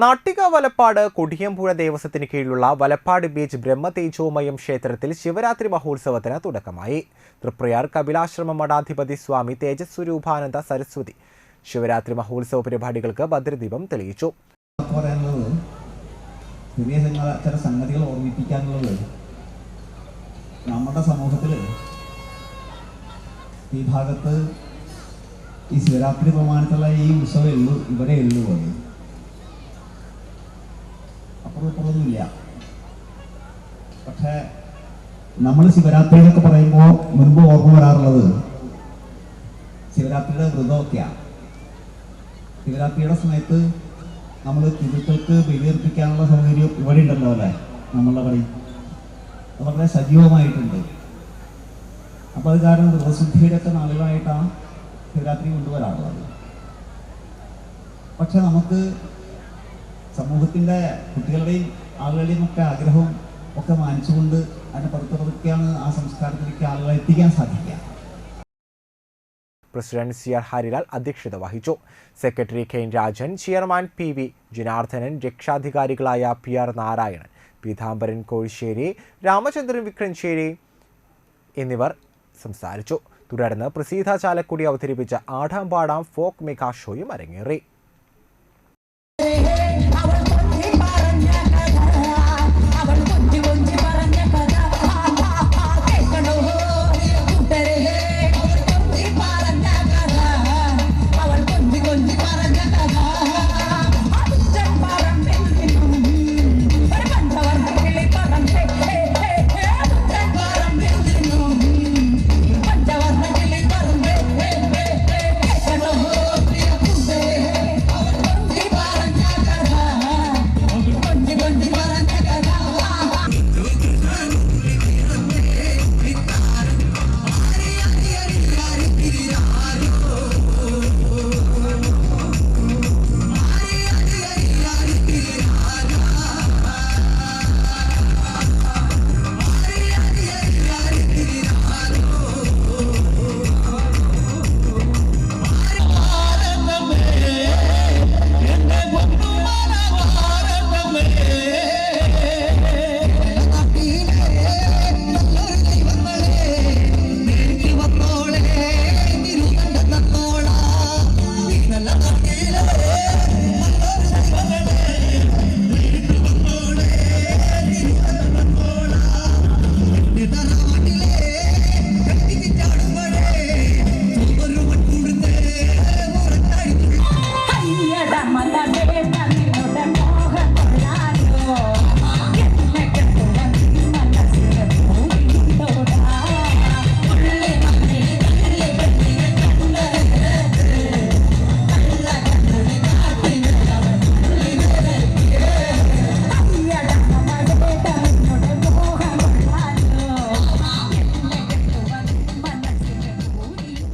നാട്ടിക വലപ്പാട് കൊടിയമ്പുഴ ദേവസ്വത്തിന് കീഴിലുള്ള വലപ്പാട് ബീച്ച് ബ്രഹ്മതേജോമയം ക്ഷേത്രത്തിൽ ശിവരാത്രി മഹോത്സവത്തിന് തുടക്കമായി. തൃപ്രയാർ കപിലാശ്രമ മഠാധിപതി സ്വാമി തേജസ്വരൂപാനന്ദ സരസ്വതി ശിവരാത്രി മഹോത്സവ പരിപാടികൾക്ക് ഭദ്രദീപം തെളിയിച്ചു. സംഗതികൾ നമ്മുടെ സമൂഹത്തിൽ ഈ ഭാഗത്ത് ഈ ശിവരാത്രി പ്രമാണത്തിലുള്ള ഈ ഉത്സവമേ ഉള്ളൂ ഇവിടെ ഉള്ളൂ. അപ്പുറം പക്ഷേ നമ്മൾ ശിവരാത്രി എന്നൊക്കെ പറയുമ്പോൾ മുൻപ് ഓർമ്മ വരാറുള്ളത് ശിവരാത്രിയുടെ വ്രതമൊക്കെയാണ് ശിവരാത്രിയുടെ സമയത്ത് നമ്മൾ തിരുത്തൽക്ക് ബലിയർപ്പിക്കാനുള്ള സൗകര്യം ഇവിടെ ഉണ്ടല്ലോ അല്ലേ? നമ്മളുടെ പടി വളരെ സജീവമായിട്ടുണ്ട്. അപ്പോൾ അത് കാരണം വ്രതശുദ്ധിയുടെ ഒക്കെ നാളുകളായിട്ടാണ് ശിവരാത്രി കൊണ്ടുവരാറുള്ളത്. പക്ഷെ നമുക്ക് സമൂഹത്തിന്റെ കുട്ടികളുടെയും ആളുകളുടെയും ഒക്കെ ആഗ്രഹവും ഒക്കെ മാനിച്ചുകൊണ്ട് അതിനെ പതുക്കെ പതുക്കെയാണ് ആ സംസ്കാരത്തിലേക്ക് ആളുകളെ എത്തിക്കാൻ സാധിക്കുക. പ്രസിഡന്റ് സി ആർ ഹരിലാൽ അധ്യക്ഷത വഹിച്ചു. Secretary K N Rajan chairman P V Janardhanan രക്ഷാധികാരികളായ P R Narayanan Peethambaran Kozhissery Ramachandran Vikramssery എന്നിവർ സംസാരിച്ചു. തുടർന്ന് പ്രസീത ചാലക്കുടി അവതരിപ്പിച്ച ആടാം പാടാം ഫോക്ക് മെഗാ ഷോയും അരങ്ങേറി.